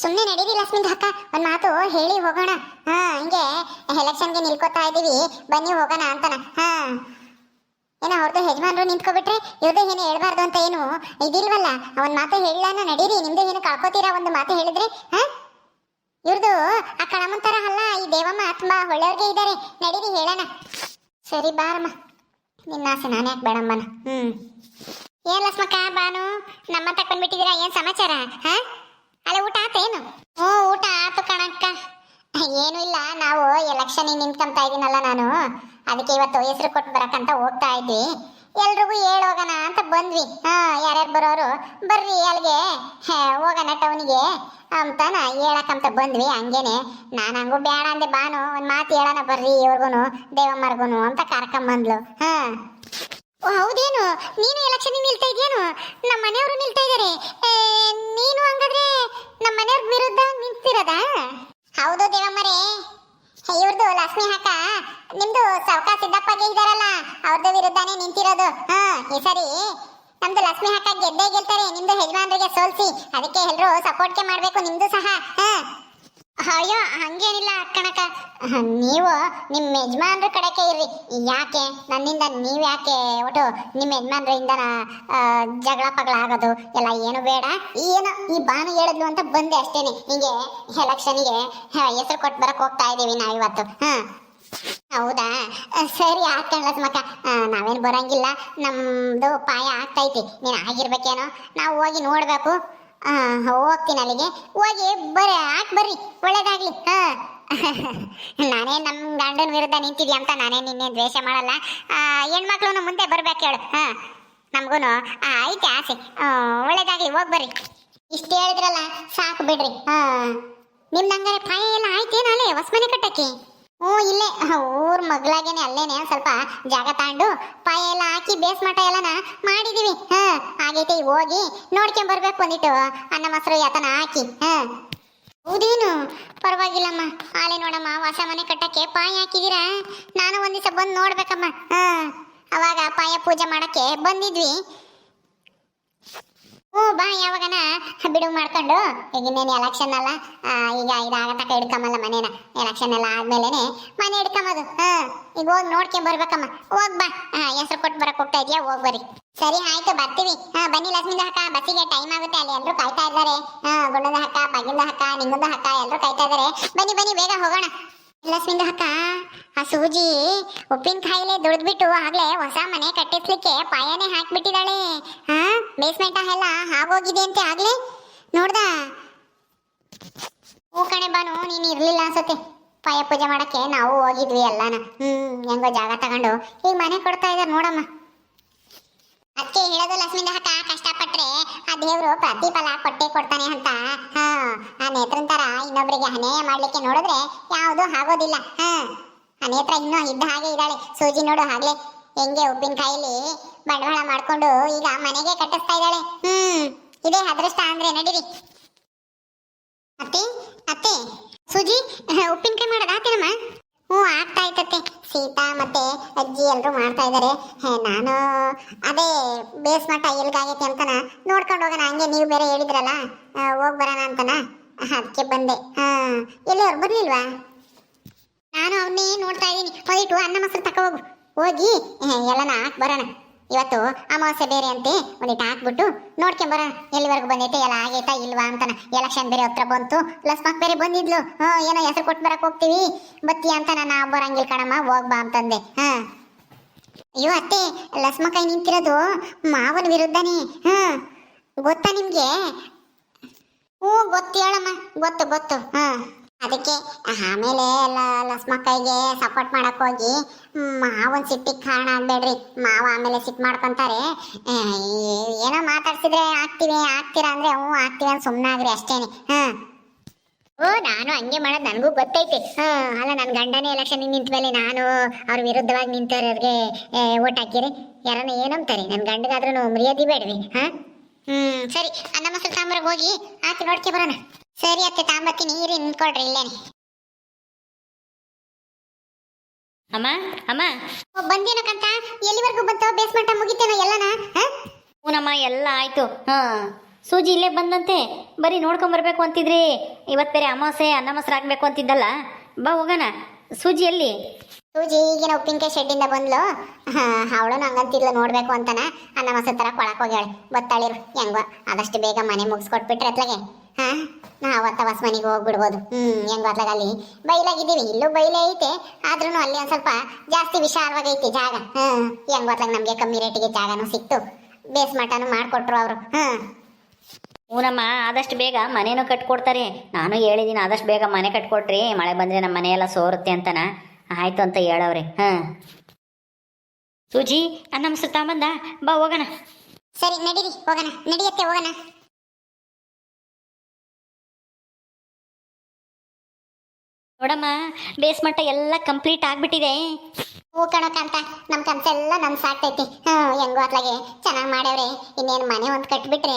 ಸುಮ್ಮನೆ ನಡೀರಿ ಲಕ್ಷ್ಮೀದ್ ಅಕ್ಕ. ಒಂದ್ ಮಾತು ಹೇಳಿ ಹೋಗೋಣ. ಹಾ, ಹಿಂಗೆ ಎಲೆಕ್ಷನ್ಗೆ ನಿಲ್ಕೋತಾ ಇದೀವಿ. ಬನ್ನಿ ಹೋಗೋಣ ಅಂತನ. ಹಾ. ಏನೋ ಅವ್ರದ್ದು ಯಜಮಾನ್ರು ನಿಂತ್ಕೊಬಿಟ್ರೆ ಇವ್ರದ್ದು ಏನು ಹೇಳ್ಬಾರ್ದು ಅಂತ ಏನು? ಇದಿಲ್ವಲ್ಲ? ಒಂದ್ ಮಾತು ಹೇಳಲಾನ ನಡೀರಿ. ನಿಮ್ದು ಏನು ಕಳ್ಕೋತೀರಾ ಒಂದು ಮಾತು ಹೇಳಿದ್ರೆ? ಹಾ? ಇವ್ರದ್ದು ಆ ಕಣಮಂತರ ತರ ಅಲ್ಲ, ಈ ದೇವಮ್ಮ ತುಂಬಾ ಒಳ್ಳೆಯವ್ರಿಗೆ ಇದ್ದಾರೆ ನಡೀರಿ, ಹೇಳೋಣ. ಸರಿ, ಬಾರಮ್ಮ. ನಿನ್ನ ಆಸೆ ನಾನೇ ಬೇಡಮ್ಮನ ಹ್ಮ್. ಏನ್ ಲಕ್ಷ್ಮಕ್ಕ, ಬಾನು? ನಮ್ಮ ತಕೊಂಡ್ಬಿಟ್ಟಿದ್ದೀರಾ ಏನ್ ಸಮಾಚಾರ? ಹಾ? ಅಲ್ಲ, ಊಟ ಆತೇನು ಹ್ಞೂ, ಊಟ ಆತು ಕಣಕ್ಕ. ಏನೂ ಇಲ್ಲ, ನಾವು ಎಲೆಕ್ಷನ್ ನಿಂತ್ಕೊಂತ ಇದ್ದೀನಲ್ಲ ನಾನು. ಅದಕ್ಕೆ ಇವತ್ತು ಹೆಸರು ಕೊಟ್ಟು ಬರಕಂತ ಹೋಗ್ತಾ ಇದ್ವಿ. ಎಲ್ರಿಗೂ ಹೇಳೋಗೋಣ ಅಂತ ಬಂದ್ವಿ. ಹಾ, ಯಾರ್ಯಾರು ಬರೋರು, ಬರ್ರಿ ಅಲ್ಲಿಗೆ. ಹೋಗೋಣ ಟೌನಿಗೆ ಅಂತಾನ ಹೇಳಕ್ಕಂತ ಬಂದ್ವಿ. ಹಂಗೇನೆ, ನಾನು ಹಂಗೂ ಬೇಡ ಅಂದೆ ಬಾನು. ಒಂದು ಮಾತು ಹೇಳೋಣ ಬರ್ರಿ ಇವ್ರಿಗೂ ದೇವಮ್ಮರ್ಗೂ ಅಂತ ಕರ್ಕೊಂಬಂದ್ಲು. ಹಾ. ಹೌದೇನು? ನೀನು ಎಲೆಕ್ಷನ್ ನಿಲ್ತಾ ಇದೆಯೇನು? ನಮ್ಮ ಮನೆಯವರು ನಿಲ್ತಾ ಇದ್ದಾರೆ ನೀನು ಹಂಗಾದ್ರೆ ನಮ್ಮ ಮನೆಯವ್ರ ವಿರುದ್ಧ ನಿಂತಿರದ? ಹೌದು ದೇವಮ್ಮರೇ. ಇವ್ರದ್ದು ಲಕ್ಷ್ಮಿ ಹಾಕ ನಿಮ್ದು ಸೌಕ ಸಿದ್ದಪ್ಪಗೆ ಇದಾರಲ್ಲ ಅವ್ರದ್ದು ವಿರುದ್ಧನೇ ನಿಂತಿರೋದು. ಹಾ, ಈ ಸರಿ. ನಮ್ದು ಲಕ್ಷ್ಮಿ ಹಾಕ ಗೆದ್ದೇ ಗೆಲ್ತಾರೆ, ನಿಮ್ದು ಯಜಮಾನ್ರಿಗೆ ಸೋಲ್ಸಿ, ಅದಕ್ಕೆ ಎಲ್ರು ಸಪೋರ್ಟ್ಗೆ ಮಾಡ್ಬೇಕು, ನಿಮ್ದು ಸಹ. ಹಾ. ಅಯ್ಯೋ, ಹಂಗೇನಿಲ್ಲ ಕಣಕ ನೀವು ನಿಮ್ಮ ಯಜಮಾನ್ರ ಕಡೆಗೆ ಇರ್ರಿ. ಯಾಕೆ? ನನ್ನಿಂದ ನೀವು ಯಾಕೆ ಒಟ್ಟು ನಿಮ್ಮ ಯಜಮಾನ್ರಿಂದ ಜಗಳ ಪಗಳ ಆಗೋದು? ಎಲ್ಲ ಏನು ಬೇಡ? ಏನು ಈ ಬಾನು ಹೇಳಿದ್ಲು ಅಂತ ಬಂದೆ ಅಷ್ಟೇನೆ. ಹಿಂಗೆ ಎಲೆಕ್ಷನ್ಗೆ ಹೆಸರು ಕೊಟ್ಟು ಬರಕ್ಕೆ ಹೋಗ್ತಾ ಇದೀವಿ ನಾವಿವತ್ತು ಹಾ ಹೌದಾ? ಸರಿ ಆಗ್ತಾ ಮಕ್ಕ ನಾವೇನು ಬರಂಗಿಲ್ಲ. ನಮ್ಮದು ಪಾಯ ಆಗ್ತೈತಿ. ನೀನು ಆಗಿರ್ಬೇಕೇನೋ? ನಾವು ಹೋಗಿ ನೋಡ್ಬೇಕು. ಹೋಗ್ತೀನಿ ಅಲ್ಲಿಗೆ. ಹೋಗಿ ಬರ್ರಿ ಹಾಕಿ ಬರ್ರಿ, ಒಳ್ಳೇದಾಗ್ಲಿ, ಹಾ. ನಾನೇ ನಮ್ಮ ಗಂಡನ ವಿರುದ್ಧ ನಿಂತಿದ್ಯಾ ಅಂತ ನಾನೇ ನಿನ್ನೆ ದ್ವೇಷ ಮಾಡಲ್ಲ. ಹೆಣ್ಮಕ್ಳು ಮುಂದೆ ಬರ್ಬೇಕು ಹೇಳು, ಹಾ. ನಮಗೂ ಐತೆ ಆಸೆ. ಒಳ್ಳೇದಾಗ್ಲಿ, ಹೋಗಿ ಬರ್ರಿ. ಇಷ್ಟು ಹೇಳಿದ್ರಲ್ಲ, ಸಾಕು ಬಿಡ್ರಿ, ಹಾ. ನಿಮ್ದು ಹಂಗಾರೆ ಪಾಯ ಎಲ್ಲ ಆಯ್ತೇನಲ್ಲೇ ಹೊಸ ಮನೆ ಕಟ್ಟಕ್ಕೆ? ಹ್ಞೂ, ಇಲ್ಲೇ. ಊರ್ ಮಗ್ಲಾಗೇನೆ, ಅಲ್ಲೇನೆ ಸ್ವಲ್ಪ ಜಾಗ ತಾಂಡು. ಪಾಯ ಎಲ್ಲ ಹಾಕಿ ಬೇಸ್ ಮಠ ಎಲ್ಲನ ಮಾಡಿದೀವಿ. ಹಾ, ಆಗೈತೆ ಹೋಗಿ ನೋಡ್ಕೊಂಡ್ ಬರ್ಬೇಕು ಒಂದಿಟ್ಟು ಅನ್ನ ಮೊಸರು, ಯಾತನ ಹಾಕಿ. ಹಾ. ಹೌದೇನು? ಪರವಾಗಿಲ್ಲಮ್ಮ. ಆಲೆ ನೋಡಮ್ಮ, ಹೊಸ ಮನೆ ಕಟ್ಟಕ್ಕೆ ಪಾಯ ಹಾಕಿದೀರಾ? ನಾನು ಒಂದ್ ದಿವಸ ಬಂದು ನೋಡ್ಬೇಕಮ್ಮ. ಹಾ. ಅವಾಗ ಪಾಯ ಪೂಜೆ ಮಾಡಕ್ಕೆ ಬಂದಿದ್ವಿ. ಹ್ಞೂ, ಬಾ, ಯಾವಾಗನ. ಬಿಡು, ಮಾಡ್ಕೊಂಡು. ಈಗ ಇನ್ನೇನು ಎಲೆಕ್ಷನ್ ಅಲ್ಲ. ಈಗ ಇದಾಗ ತಕ ಹಿಡ್ಕೊಂಬಲ್ಲ ಮನೇನ. ಎಲೆಕ್ಷನ್ ಎಲ್ಲ ಆದ್ಮೇಲೆನೆ ಮನೆ ಹಿಡ್ಕೊಂಬದು. ಹಾ, ಈಗ ಹೋಗಿ ನೋಡ್ಕೊಂಡ್ ಬರ್ಬೇಕಮ್ಮ. ಹೋಗ್ ಬಾ. ಹೆಸರು ಕೊಟ್ಟು ಬರಕ್ ಹೋಗ್ತಾ ಇದೆಯಾ, ಹೋಗ್ ಬರ್ರಿ. ಸರಿ, ಆಯ್ತು, ಬರ್ತೀವಿ. ಹಾ, ಬನ್ನಿ, ಲಕ್ಷ್ಮಿದ ಹಕ್ಕ. ಬಸ್ಸಿಗೆ ಟೈಮ್ ಆಗುತ್ತೆ, ಅಲ್ಲಿ ಎಲ್ಲರೂ ಕಾಯ್ತಾ ಇದ್ದಾರೆ. ಹಾ ಗುಣದ ಹಕ್ಕ ಬಗಿಂದ ಹಕ್ಕ, ನಿಂಗದ ಹಕ್ಕ ಎಲ್ಲರೂ ಕಾಯ್ತಾ ಇದ್ದಾರೆ. ಬನ್ನಿ ಬನ್ನಿ, ಬೇಗ ಹೋಗೋಣ. ಲಕ್ಷ್ಮಿದ ಹಕ್ಕ ಆ ಸೂಜಿ ಉಪ್ಪಿನಕಾಯಿಲೆ ದುಡ್ದ್ಬಿಟ್ಟು ಆಗ್ಲೇ ಹೊಸ ಮನೆ ಕಟ್ಟಿಸ್ಲಿಕ್ಕೆ ಪಾಯನೇ ಹಾಕ್ಬಿಟ್ಟಿದ್ದಾಳೆ ಹಾ ಬೇಸ್ಮೆಂಟ್ ಎಲ್ಲ ಆಗೋಗಿದೆ ಅಂತೆ ಆಗ್ಲೇ. ನೋಡ್ದ? ಹೂ ಕಣೆ ಬಾನು, ನೀನು ಇರ್ಲಿಲ್ಲ ಅನ್ಸತ್ತೆ. ಪಾಯ ಪೂಜೆ ಮಾಡಕ್ಕೆ ನಾವು ಹೋಗಿದ್ವಿ ಎಲ್ಲಾನ. ಹ್ಮ್, ಹೆಂಗೋ ಜಾಗ ತಗೊಂಡು. ಈಗ ಮನೆ ಕೊಡ್ತಾ ಇದಾರೆ ನೋಡಮ್ಮ. ಹೇಳೋದು ಲಕ್ಷ್ಮೀದ ಹಕ್ಕ ಕಷ್ಟಪಟ್ರೆ ಆ ದೇವ್ರು ಪ್ರತಿಫಲ ಕೊಟ್ಟೆ ಕೊಡ್ತಾನೆ ಅಂತ. ಹಾ, ಆ ನೇತ್ರನ್ ತರ ಇನ್ನೊಬ್ಬರಿಗೆ ಅನ್ಯಾಯ ಮಾಡ್ಲಿಕ್ಕೆ ನೋಡಿದ್ರೆ ಯಾವುದು ಆಗೋದಿಲ್ಲ. ಹಾ, ಆ ನೇತ್ರ ಇನ್ನೂ ಇದ್ದ ಹಾಗೆ ಇದ್ದಾಳೆ. ಸೂಜಿ ನೋಡು ಹಾಗೆ ಹೆಂಗೆ ಉಪ್ಪಿನಕಾಯಿಲಿ ಬಂಡವಾಳ ಮಾಡ್ಕೊಂಡು ಈಗ ಮನೆಗೆ ಕಟ್ಟಿಸ್ತಾ ಇದ್ದಾಳೆ. ಹ್ಮ್, ಇದೇ ಅದೃಷ್ಟ ಅಂದ್ರೆ ನಡೀರಿ. ಅತ್ತೆ ಅತ್ತೆ, ಸೂಜಿ, ಉಪ್ಪಿನಕಾಯಿ ಮಾಡೋದು ಆತೇನಮ್ಮ ಹ್ಞೂ, ಆಗ್ತಾ ಇರ್ತೈತೆ. ಸೀತಾ ಮತ್ತೆ ಅಜ್ಜಿ ಎಲ್ಲರೂ ಮಾಡ್ತಾ ಇದ್ದಾರೆ ನಾನು ಅದೇ ಬೇಸ್ ಮಠ ಎಲ್ಗಾಗೈತೆ ಅಂತನ ನೋಡ್ಕೊಂಡು ಹೋಗೋಣ. ಹಂಗೆ ನೀವು ಬೇರೆ ಹೇಳಿದ್ರಲ್ಲ ಹೋಗಿ ಬರೋಣ ಅಂತನ? ಅದಕ್ಕೆ ಬಂದೆ. ಹಾಂ ಎಲ್ಲಿ ಅವ್ರು ಬರ್ಲಿಲ್ವಾ? ನಾನು ಅವನ್ನೇ ನೋಡ್ತಾ ಇದ್ದೀನಿ. ಹೋಗಿಟ್ಟು ಅನ್ನ ಮೊಸರು ತಕ ಹೋಗು. ಹೋಗಿ ಎಲ್ಲನ ಹಾಕಿ ಬರೋಣ. ಇವತ್ತು ಅಮಾವಾಸ್ಯೆ ಬೇರೆ ಅಂತೆ ಒಂದಿಟ್ಟು ಹಾಕ್ಬಿಟ್ಟು ನೋಡ್ಕೊಂಬರ ಎಲ್ಲಿವರೆಗೂ ಬಂದೈತೆ, ಎಲ್ಲ ಆಗೈತಾ ಇಲ್ವಾ ಅಂತನ. ಎಲೆಕ್ಷನ್ ಬೇರೆ ಹತ್ರ ಬಂತು. ಲಸ್ಮಕ್ ಬೇರೆ ಬಂದಿದ್ಲು. ಹ್ಞೂ ಏನೋ ಹೆಸರು ಕೊಟ್ಟು ಬರಕ್ಕೆ ಹೋಗ್ತೀವಿ. ಬತ್ತಿ ಅಂತ ನಾನು ಬರಂಗಿಲ್ಲ ಕಣಮ್ಮ ಹೋಗ್ಬಾ ಅಂತಂದೆ. ಹಾ. ಅಯ್ಯೋ ಅತ್ತೆ ಕೈ ನಿಂತಿರೋದು ಮಾವನ ವಿರುದ್ಧನೇ. ಹಾ. ಗೊತ್ತಾ ನಿಮಗೆ? ಹ್ಞೂ ಗೊತ್ತು ಹೇಳಮ್ಮ. ಗೊತ್ತು ಗೊತ್ತು. ಹಾ. ಅದಕ್ಕೆ ಆಮೇಲೆ ಎಲ್ಲ ಲಸ್ಮಕ್ಕಾಯಿಗೆ ಸಪೋರ್ಟ್ ಮಾಡಕ್ ಹೋಗಿ ಮಾವನ್ ಸಿಟ್ಟಿಗೆ ಕಾರಣ ಆಗ್ಬೇಡ್ರಿ. ಮಾವ ಆಮೇಲೆ ಸಿಟ್ ಮಾಡ್ಕೊಂತಾರೆ. ಏನೋ ಮಾತಾಡ್ಸಿದ್ರೆ ಆಗ್ತೀವಿ, ಆಗ್ತೀರಾ ಅಂದ್ರೆ, ಹ್ಞೂ, ಆಗ್ತೀವಿ ಅಂತ ಸುಮ್ಮನಾಗ್ರಿ ಅಷ್ಟೇನೆ. ಹಾ ಓ ನಾನು ಹಂಗೆ ಮಾಡೋದು ನನಗೂ ಗೊತ್ತೈತೆ. ಹಾಂ ಅಲ್ಲ ನನ್ನ ಗಂಡನೇ ಎಲೆಕ್ಷನ್ ನಿಂತ ಮೇಲೆ ನಾನು ಅವ್ರ ವಿರುದ್ಧವಾಗಿ ನಿಂತವ್ರಿಗೆ ಓಟ್ ಹಾಕಿರಿ. ಯಾರನ್ನ ಏನಂತಾರೆ ನನ್ನ ಗಂಡಗಾದ್ರೂ ಮರ್ಯಾದಿ ಬೇಡ್ರಿ ಹಾಂ? ಹ್ಞೂ ಸರಿ. ಅನ್ನ ಮೊಸರು ಸಾಂಬಾರ್ಗೆ ಹೋಗಿ ಹಾಕಿ ನೋಡ್ಕೆ ಬರೋಣ. ಸರಿ ಅತ್ತೆ ತಾಂಬತ್ತಿ ನೀರು ನಿಂತ್ಕೊಳ್ರಿ ಇಲ್ಲೇನೆ. ಅಮ್ಮ ಅಮ್ಮ. ಬಂದೇನಕ್ಕಂತ ಎಲ್ಲಿವರೆಗೂ ಬಂತೋ? ಬೇಸ್ಮಂಟ ಮುಗಿತೇನೋ ಎಲ್ಲನ? ಹೂನಮ್ಮ ಎಲ್ಲ ಆಯ್ತು. ಹಾ. ಸೂಜಿ ಇಲ್ಲೇ ಬಂದಂತೆ. ಬರೀ ನೋಡ್ಕೊಂಬರ್ಬೇಕು ಅಂತಿದ್ರಿ. ಇವತ್ತು ಬೇರೆ ಅಮಾವಾಸ್ಯೆ ಅನ್ನ ಮೊಸರು ಹಾಕ್ಬೇಕು ಅಂತಿದ್ದಲ್ಲ. ಬಾ ಹೋಗೋಣ. ಸೂಜಿ ಎಲ್ಲಿ? ಸೂಜಿ ಈಗಿನ ಉಪ್ಪಿನಕಾಯಿ ಶೆಡ್ಡಿಂದ ಬಂದ್ಲು. ಅವಳು ಹಂಗಂತಿಲ್ಲ ನೋಡ್ಬೇಕು ಅಂತನ. ಅನ್ನ ಮೊಸರು ತರ ಕೊಳಕ್ ಹೋಗ್ಯಾಳೆ. ಬತ್ತಾಳಿರು ಹೆಂಗೋ. ಆದಷ್ಟು ಬೇಗ ಮನೆ ಮುಗಿಸ್ಕೊಟ್ಬಿಟ್ರೆ ಅತ್ಲಾಗೆ. ಹಾ? ನಾವು ಅವತ್ತ ಹೊಸ ಮನೆಗೆ ಹೋಗ್ಬಿಡ್ಬೋದು. ಹ್ಮ್ ಹೆಂಗ್ ಅತ್ಲಾಗ ಅಲ್ಲಿ? ಬೈಲಾಗಿದ್ದೀವಿ. ಇಲ್ಲೂ ಬೈಲೇ ಐತೆ. ಆದ್ರೂ ಅಲ್ಲಿ ಒಂದ್ ಸ್ವಲ್ಪ ಜಾಸ್ತಿ ವಿಶಾಲವಾಗೈತಿ ಜಾಗ. ಹ್ಮ್ ಹೆಂಗ್ ಅತ್ಲಾಗ ನಮಗೆ ಕಮ್ಮಿ ರೇಟಿಗೆ ಜಾಗನೂ ಸಿಕ್ತು. ಬೇಸ್ ಮಟನು ಮಾಡ್ಕೊಟ್ರು ಅವರು. ಹ್ಮ್. ಊನಮ್ಮ ಆದಷ್ಟು ಬೇಗ ಮನೇನೂ ಕಟ್ಕೊಡ್ತಾರೆ. ನಾನು ಹೇಳಿದ್ದೀನಿ ಆದಷ್ಟು ಬೇಗ ಮನೆ ಕಟ್ಕೊಟ್ರಿ. ಮಳೆ ಬಂದರೆ ನಮ್ಮ ಮನೆಯೆಲ್ಲ ಸೋರುತ್ತೆ ಅಂತನ. ಆಯ್ತು ಅಂತ ಹೇಳವ್ರೆ. ಹಾಂ ಸೂಜಿ ನಮ್ಮ ಸುತ್ತ ಬಂದ ಬಾ ಹೋಗೋಣ. ಸರಿ ನಡೀರಿ ಹೋಗೋಣ. ನಡಿಯತ್ತೆ ಹೋಗೋಣ. ನೋಡಮ್ಮ ಬೇಸ್ಮಟ್ಟ ಎಲ್ಲ ಕಂಪ್ಲೀಟ್ ಆಗ್ಬಿಟ್ಟಿದೆ. ಹೂ ಕಣೋ ಕಾಂತ ನಮ್ ಕನ್ಸೆಲ್ಲ ನನ್ ಸಾಕ್ತೈತಿ ಹ್ಮ್ ಹೆಂಗೋ ಅತ್ಲಾಗೆ ಚೆನ್ನಾಗಿ ಮಾಡ್ಯಾವ್ರೆ. ಇನ್ನೇನು ಮನೆ ಒಂದ್ ಕಟ್ಬಿಟ್ರೆ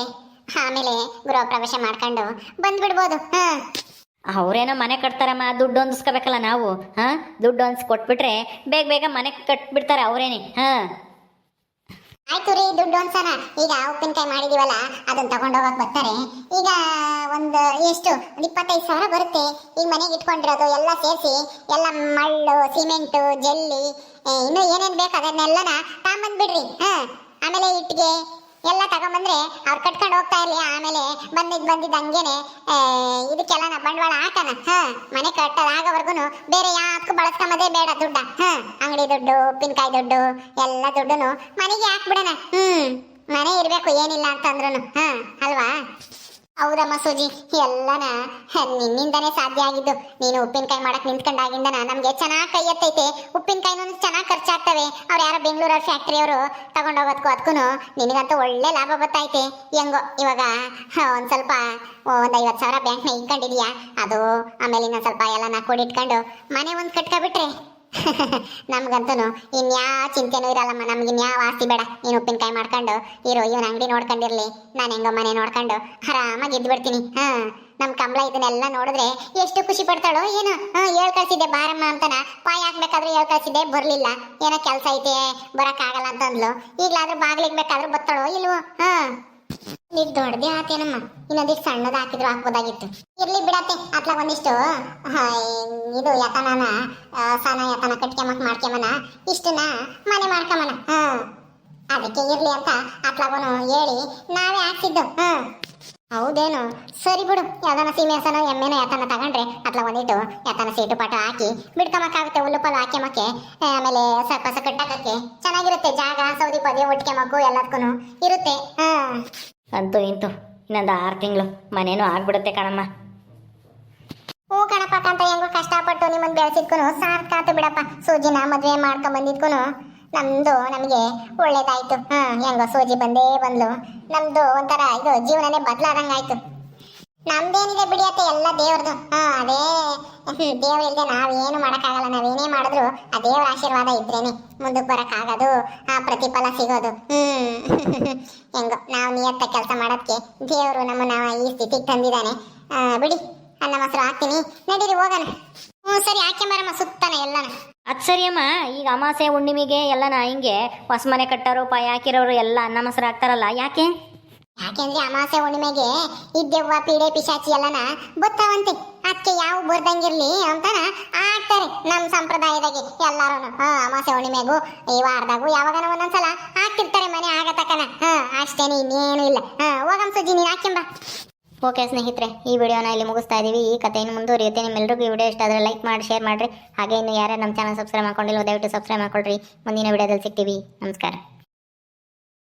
ಆಮೇಲೆ ಗೃಹ ಪ್ರವೇಶ ಮಾಡ್ಕೊಂಡು ಬಂದ್ಬಿಡ್ಬೋದು. ಹ್ಮ್ ಅವ್ರೇನೋ ಮನೆ ಕಟ್ತಾರಮ್ಮ ದುಡ್ಡು ಹೊಂದಿಸ್ಕೋಬೇಕಲ್ಲ ನಾವು. ಹಾಂ ದುಡ್ಡು ಹೊಂದಿಸ್ ಕೊಟ್ಬಿಟ್ರೆ ಬೇಗ ಬೇಗ ಮನೆ ಕಟ್ಬಿಡ್ತಾರೆ ಅವರೇನೆ. ಹಾಂ ಆಯ್ತು ರೀ, ದುಡ್ಡು ಒಂದ್ಸಲ. ಈಗ ಉಪ್ಪಿನಕಾಯಿ ಮಾಡಿದೀವಲ್ಲ ಅದನ್ನ ತಗೊಂಡೋಗಕ್ ಬರ್ತಾರೆ. ಈಗ ಒಂದು ಎಷ್ಟು? ಒಂದ್ ಇಪ್ಪತ್ತೈದು ಸಾವಿರ ಬರುತ್ತೆ. ಈಗ ಮನೆಗೆ ಇಟ್ಕೊಂಡಿರೋದು ಎಲ್ಲ ಸೇರಿಸಿ, ಎಲ್ಲ ಮಳ್ಳು, ಸಿಮೆಂಟು, ಜಲ್ಲಿ ಇನ್ನೂ ಏನೇನ್ ಬೇಕು ಅದನ್ನೆಲ್ಲನ ತಗೊಂಬಂದ್ಬಿಡ್ರಿ, ಹಾ. ಆಮೇಲೆ ಇಟ್ಟಿಗೆ ಎಲ್ಲ ತಗೊಂಬಂದ್ರೆ ಅವ್ರು ಕಟ್ಕೊಂಡು ಹೋಗ್ತಾ ಇರ್ಲಿ. ಆಮೇಲೆ ಬಂದಿದ್ ಬಂದಿದ್ ಹಂಗೇನೆ ಇದಕ್ಕೆಲ್ಲ ನಾ ಬಂಡವಾಳ ಹಾಕಣ ಹಾ, ಮನೆ ಕಟ್ಟೋದಾಗವರ್ಗುನು ಬೇರೆ ಯಾಕೆ ಬಳಸ್ಕೊಂಬದೇ ಬೇಡ ದುಡ್ಡ. ಹಾ, ಅಂಗಡಿ ದುಡ್ಡು, ಉಪ್ಪಿನಕಾಯಿ ದುಡ್ಡು, ಎಲ್ಲ ದುಡ್ಡುನು ಮನೆಗೆ ಹಾಕ್ಬಿಡಣ. ಹ್ಮ್, ಮನೆ ಇರ್ಬೇಕು, ಏನಿಲ್ಲ ಅಂತಂದ್ರೂ ಹಾ, ಅಲ್ವಾ? ಹೌದಮ್ಮ ಸೂಜಿ, ಎಲ್ಲನ ನಿನ್ನಿಂದನೇ ಸಾಧ್ಯ ಆಗಿದ್ದು. ನೀನು ಉಪ್ಪಿನಕಾಯಿ ಮಾಡಕ್ ನಿಂತ್ಕೊಂಡಾಗಿಂದನ ನಮ್ಗೆ ಚೆನ್ನಾಗಿ ಕೈ ಎತ್ತೈತೆ ಉಪ್ಪಿನಕಾಯಿನೂ ಚೆನ್ನಾಗಿ ಖರ್ಚಾಗ್ತವೆ. ಅವ್ರು ಬೆಂಗಳೂರಲ್ಲಿ ಫ್ಯಾಕ್ಟ್ರಿಯವರು ತಗೊಂಡೋಗೋದಕ್ಕೂ ಅದಕ್ಕೂ ನಿನಗಂತೂ ಒಳ್ಳೆ ಲಾಭ ಬರ್ತೈತೆ ಹೆಂಗೋ, ಇವಾಗ ಒಂದ್ ಸ್ವಲ್ಪ ಒಂದ್ ಐವತ್ತು ಸಾವಿರ ಬ್ಯಾಂಕ್ನ ಇಟ್ಕೊಂಡಿದ್ಯಾ ಅದು ಆಮೇಲೆ ಇನ್ನೊಂದ್ ಸ್ವಲ್ಪ ಎಲ್ಲ ಕೂಡಿಟ್ಕೊಂಡು ಮನೆ ಒಂದ್ ಕಟ್ಕೊಬಿಟ್ರೆ. ನಮ್ಗಂತೂ ಇನ್ಯಾ ಚಿಂತೆನೂ ಇರಲ್ಲಮ್ಮ, ನಮ್ಗೆ ಇನ್ಯಾವ ಆಸ್ತಿ ಬೇಡ. ನೀನು ಉಪ್ಪಿನಕಾಯಿ ಮಾಡ್ಕೊಂಡು, ಇರೋ, ಇವನ್ ಅಂಗಡಿ ನೋಡ್ಕೊಂಡಿರ್ಲಿ. ನಾನು ಹೆಂಗೋ ಮನೆ ನೋಡ್ಕೊಂಡು ಆರಾಮಾಗಿ ಇದ್ಬಿಡ್ತೀನಿ ಹಾ ನಮ್ಮ ಕಮಲ ಇದನ್ನೆಲ್ಲ ನೋಡಿದ್ರೆ ಎಷ್ಟು ಖುಷಿ ಪಡ್ತಾಳೋ ಏನು. ಹಾಂ, ಹೇಳ್ ಕಳಿಸಿದ್ದೆ ಬಾರಮ್ಮ ಅಂತನ. ಪಾಯ ಹಾಕ್ಬೇಕಾದ್ರೆ ಹೇಳ್ ಕಳಿಸಿದ್ದೆ, ಬರಲಿಲ್ಲ. ಏನೋ ಕೆಲಸ ಐತೆ, ಬರೋಕ್ಕಾಗಲ್ಲ ಆಗಲ್ಲ ಅಂತಂದ್ಲು. ಈಗಲಾದ್ರೂ ಬಾಗ್ಲಿಗೆ ಬೇಕಾದ್ರೂ ಬತ್ತಾಳೋ ಇಲ್ವೋ? ಹಾ. ನೀವ್ ದೊಡ್ಡದೇ ಆತೇನಮ್ಮ ಇನ್ನೊಂದಿಷ್ಟು ಸಣ್ಣದ ಹಾಕಿದ್ರು ಹಾಕ್ಬೋದಾಗಿತ್ತು. ಇರ್ಲಿ ಬಿಡತ್ತೆ, ಅತ್ಲಾಗ ಒಂದಿಷ್ಟು. ಇದು ಯತನಾನ ಸನ ಯತನ ಕಟ್ಕೊಂಬಕ್ ಮಾಡ್ಕೊಂಬನ ಇಷ್ಟನ್ನ ಮನೆ ಮಾಡ್ಕೊಂಬನ ಹಾ. ಅದಕ್ಕೆ ಇರ್ಲಿ ಅಂತ ಅತ್ಲಾಗನು ಹೇಳಿ ನಾವೇ ಹಾಕ್ಸಿದ್ದು. ಹಾ. ಹೌದೇನು? ಸರಿ ಬಿಡು, ಯಾವ್ದಾನ ಸೀಮೆಸನ ಎಮ್ಮೆನ ಯಾತನ ತಗೊಂಡ್ರೆ ಅತ್ಲ ಒಂದಿಟ್ಟು ಯಾತನ ಸೀಟು ಪಾಟ ಹಾಕಿ ಬಿಡ್ಕೊಂಬಕ್ಕಾಗುತ್ತೆ ಹುಲ್ಲು ಪಲ್ಲು ಹಾಕ್ಯಮಕ್ಕೆ ಆಮೇಲೆ ಸರ್ಪಸ ಕಟ್ಟಕ್ಕೆ ಚೆನ್ನಾಗಿರುತ್ತೆ ಜಾಗ, ಸೌದಿ ಪದಿ ಮಗು ಎಲ್ಲದಕ್ಕೂ ಇರುತ್ತೆ. ಹಾ. ಅಂತೂ ಇಂತು, ಇನ್ನೊಂದು ಆರು ತಿಂಗಳು, ಮನೇನೂ ಆಗ್ಬಿಡುತ್ತೆ ಕಣಮ್ಮ. ಹ್ಞೂ ಕಣಪ್ಪ ಕಂತ, ಹೆಂಗೋ ಕಷ್ಟಪಟ್ಟು ನಿಮ್ಮನ್ನ ಬೆಳೆಸಿದ್ಕೂನು ಆಯ್ತು ಬಿಡಪ್ಪ. ಸೂಜಿನ ಮದುವೆ ಮಾಡ್ಕೊಂಡ್ ಬಂದಿದ್ಕೂನು ನಮ್ದು ನಮಗೆ ಒಳ್ಳೇದಾಯ್ತು. ಹಾ, ಹೆಂಗೋ ಸೂಜಿ ಬಂದೇ ಬಂದ್ಲು. ನಮ್ದು ಒಂಥರ ಇದು ಜೀವನನೇ ಬದಲಾದಂಗಾಯ್ತು. ನಮ್ದೇನಿದೆ ಬಿಡಿಯತ್ತೆ ಎಲ್ಲ ದೇವ್ರದು. ಹಾ, ಅದೇ ದೇವ್ರ ಇಲ್ದೆ ನಾವೇನು ಮಾಡಕ್ಕಾಗಲ್ಲ. ನಾವೇನೇ ಮಾಡಿದ್ರು ಆ ದೇವ್ರ ಆಶೀರ್ವಾದ ಇದ್ರೇನೆ ಮುಂದಕ್ಕೆ ಬರಕ್ಕಾಗೋದು ಆ ಪ್ರತಿಫಲ ಸಿಗೋದು. ಹ್ಮ್. ಹೆಂಗೋ, ನಾವು ನಿಯತ್ತ ಕೆಲಸ ಮಾಡೋದಕ್ಕೆ ದೇವರು ನಮ್ಮನ್ನ ಈ ಸ್ಥಿತಿಗೆ ತಂದಿದ್ದಾನೆ ಬಿಡಿ, ಅನ್ನ ಮೊಸರು ಹಾಕ್ತೀನಿ. ನಡೀರಿ, ಹೋಗೋಣ. ಹ್ಞೂ ಸರಿ ಹಾಕ್ಯಂಬರಮ್ಮ ಸುತ್ತಾನೆ ಎಲ್ಲನ. ಅದು ಸರಿಯಮ್ಮ ಈಗ ಅಮಾಸೆ ಹುಣ್ಣಿಮೆಗೆ ಎಲ್ಲನ ಹಿಂಗೆ ಹೊಸ ಮನೆ ಕಟ್ಟೋರು, ಪಾಯ ಹಾಕಿರೋರು ಎಲ್ಲ ಅನ್ನ ಮೊಸರು ಹಾಕ್ತಾರಲ್ಲ, ಯಾಕೆ? ಯಾಕೆಂದ್ರೆ ಅಮಾಸೆ ಹುಣ್ಣಿಮೆಗೆ ಇದ್ದೆವ್ವ ದೆವ್ವ, ಪೀಡೆ, ಪಿಶಾಚಿ ಎಲ್ಲನ ಬತ್ತಾವಂತೆ. ಅದಕ್ಕೆ ಯಾವ ಬರ್ದಂಗಿರ್ಲಿ ಅಂತಾನ ಆಗ್ತಾರೆ ನಮ್ಮ ಸಂಪ್ರದಾಯದಾಗೆ ಎಲ್ಲಾರು ಅಮಾಸೆ ಹುಣ್ಣಿಮೆಗೂ ಈ ವಾರದಾಗೂ ಯಾವಾಗನ ಒಂದೊಂದ್ಸಲ ಹಾಕ್ತಿರ್ತಾರೆ ಮನೆ ಆಗತಕ್ಕನ ಹಾ, ಅಷ್ಟೇನೆ ಇನ್ನೇನು ಇಲ್ಲ. ಹಾ, ಹೋಗಮ್ ಸುಜಿ ನೀನು ಹಾಕ್ಯಂಬ. ಓಕೆ ಸ್ನೇಹಿತರೆ, ಈ ವಿಡಿಯೋನ ಇಲ್ಲಿ ಮುಗಿಸ್ತಾ ಇದ್ದೀವಿ ಈ ಕಥೆ ಇನ್ನು ಮುಂದುವರಿಯುತ್ತೆ. ನಿಮ್ಮೆಲ್ಲರಿಗೂ ಈ ವಿಡಿಯೋ ಇಷ್ಟ ಆದರೆ ಲೈಕ್ ಮಾಡಿ, ಶೇರ್ ಮಾಡಿರಿ. ಹಾಗೆ ಇನ್ನು ಯಾರ್ಯಾರು ನಮ್ಮ ಚಾನಲ್ ಸಬ್ಸ್ಕ್ರೈಬ್ ಮಾಡ್ಕೊಂಡಿಲ್ಲ ದಯವಿಟ್ಟು ಸಬ್ಸ್ಕ್ರೈಬ್ ಮಾಡ್ಕೊಳ್ರಿ. ಮುಂದಿನ ವಿಡಿಯೋದಲ್ಲಿ ಸಿಗ್ತೀವಿ. ನಮಸ್ಕಾರ.